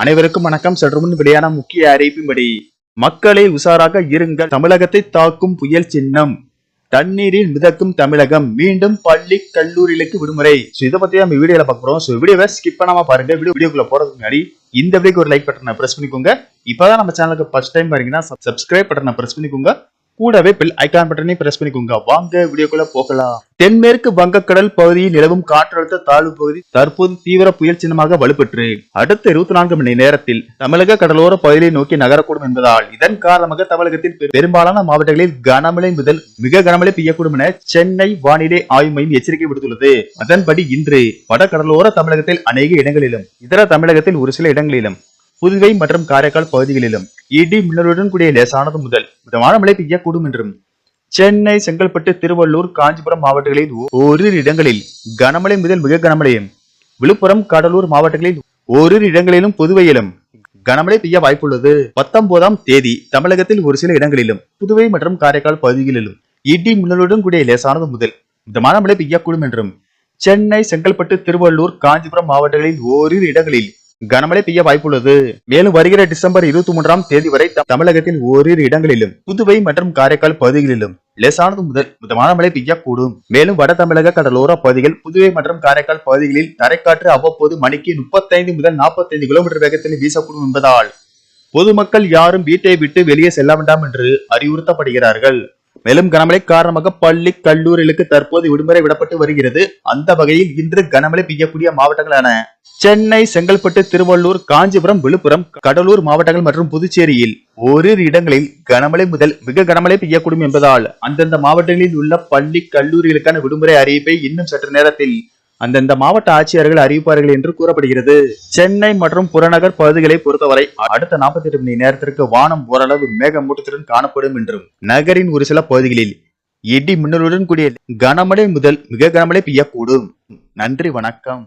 அனைவருக்கும் வணக்கம். சற்று முன் வெளியான முக்கிய அறிவிப்பின்படி மக்களை உஷாராக இருங்கள். தமிழகத்தை தாக்கும் புயல் சின்னம். தண்ணீரில் மிதக்கும் தமிழகம். மீண்டும் பள்ளி கல்லூரிகளுக்கு விடுமுறை. சோ இதை பத்தி நம்ம வீடியோல பார்க்க போறோம். சோ வீடியோவை ஸ்கிப் பண்ணாம பாருங்க. வீடியோ வீடியோக்குள்ள போறதுக்கு முன்னாடி இந்த வீடியோக்கு ஒரு லைக் பட்டனை பிரஸ் பண்ணிக்கோங்க. இப்பதான் நம்ம சேனலுக்கு ஃபர்ஸ்ட் டைம் பாருங்கன்னா சப்ஸ்கிரைப் பட்டனை பிரஸ் பண்ணிக்கோங்க. கூடவே பெல் ஐகான் பட்டனை பிரஸ் பண்ணிக்கோங்க. வாங்க வீடியோக்குள்ள போகலாம். தென்மேற்கு வங்கக்கடல் பகுதியில் நிலவும் காற்றழுத்த தாழ்வு பகுதி தற்போது தீவிர புயல் சின்னமாக வலுப்பெற்று அடுத்த இருபத்தி நான்கு மணி நேரத்தில் தமிழக கடலோர பகுதியை நோக்கி நகரக்கூடும் என்பதால் இதன் காரணமாக தமிழகத்தில் பெரும்பாலான மாவட்டங்களில் கனமழை முதல் மிக கனமழை பெய்யக்கூடும் என சென்னை வானிலை ஆய்வு மையம் எச்சரிக்கை விடுத்துள்ளது. அதன்படி இன்று வட கடலோர தமிழகத்தில் அநேக இடங்களிலும் இதர தமிழகத்தில் ஒரு சில இடங்களிலும் புதுவை மற்றும் காரைக்கால் பகுதிகளிலும் இடி மின்னலுடன் கூடிய லேசானது முதல். மிதமான மழை பெய்யக்கூடும் என்றும் சென்னை செங்கல்பட்டு திருவள்ளூர் காஞ்சிபுரம் மாவட்டங்களில் ஓரிரு இடங்களில் கனமழை முதல் மிக கனமழையும் விழுப்புரம் கடலூர் மாவட்டங்களில் ஓரிரு இடங்களிலும் புதுவையிலும் கனமழை பெய்ய வாய்ப்புள்ளது. பத்தொன்பதாம் தேதி தமிழகத்தில் ஒரு சில இடங்களிலும் புதுவை மற்றும் காரைக்கால் பகுதிகளிலும் இடி மின்னலுடன் கூடிய லேசானது முதல். மிதமான மழை பெய்யக்கூடும் என்றும் சென்னை செங்கல்பட்டு திருவள்ளூர் காஞ்சிபுரம் மாவட்டங்களில் ஓரிரு இடங்களில் கனமழை பெய்ய வாய்ப்புள்ளது. மேலும் வருகிற டிசம்பர் இருபத்தி மூன்றாம் தேதி வரை தமிழகத்தில் ஓரிரு இடங்களிலும் புதுவை மற்றும் காரைக்கால் பகுதிகளிலும் லேசானது முதல் மிதமான மழை பெய்யக்கூடும். மேலும் வட தமிழக கடலோர பகுதிகள் புதுவை மற்றும் காரைக்கால் பகுதிகளில் தரைக்காற்று அவ்வப்போது மணிக்கு முப்பத்தைந்து முதல் நாற்பத்தைந்து கிலோமீட்டர் வேகத்தில் வீசக்கூடும் என்பதால் பொதுமக்கள் யாரும் வீட்டை விட்டு வெளியே செல்ல வேண்டாம் என்று அறிவுறுத்தப்படுகிறார்கள். மேலும் கனமழை காரணமாக பள்ளி கல்லூரிகளுக்கு தற்போது விடுமுறை விடப்பட்டு வருகிறது. அந்த வகையில் இன்று கனமழை பெய்யக்கூடிய மாவட்டங்களான சென்னை செங்கல்பட்டு திருவள்ளூர் காஞ்சிபுரம் விழுப்புரம் கடலூர் மாவட்டங்கள் மற்றும் புதுச்சேரியில் ஓரிரு இடங்களில் கனமழை முதல் மிக கனமழை பெய்யக்கூடும் என்பதால் அந்தந்த மாவட்டங்களில் உள்ள பள்ளி கல்லூரிகளுக்கான விடுமுறை அறிவிப்பை இன்னும் சற்று நேரத்தில் அந்தந்த மாவட்ட ஆட்சியர்கள் அறிவிப்பார்கள் என்று கூறப்படுகிறது. சென்னை மற்றும் புறநகர் பகுதிகளை பொறுத்தவரை அடுத்த 48 மணி நேரத்திற்கு வானம் ஓரளவு மேகமூட்டத்துடன் காணப்படும் என்றும் நகரின் ஒரு சில பகுதிகளில் இடி மின்னலுடன் கூடிய கனமழை முதல் மிக கனமழை பெய்யக்கூடும். நன்றி வணக்கம்.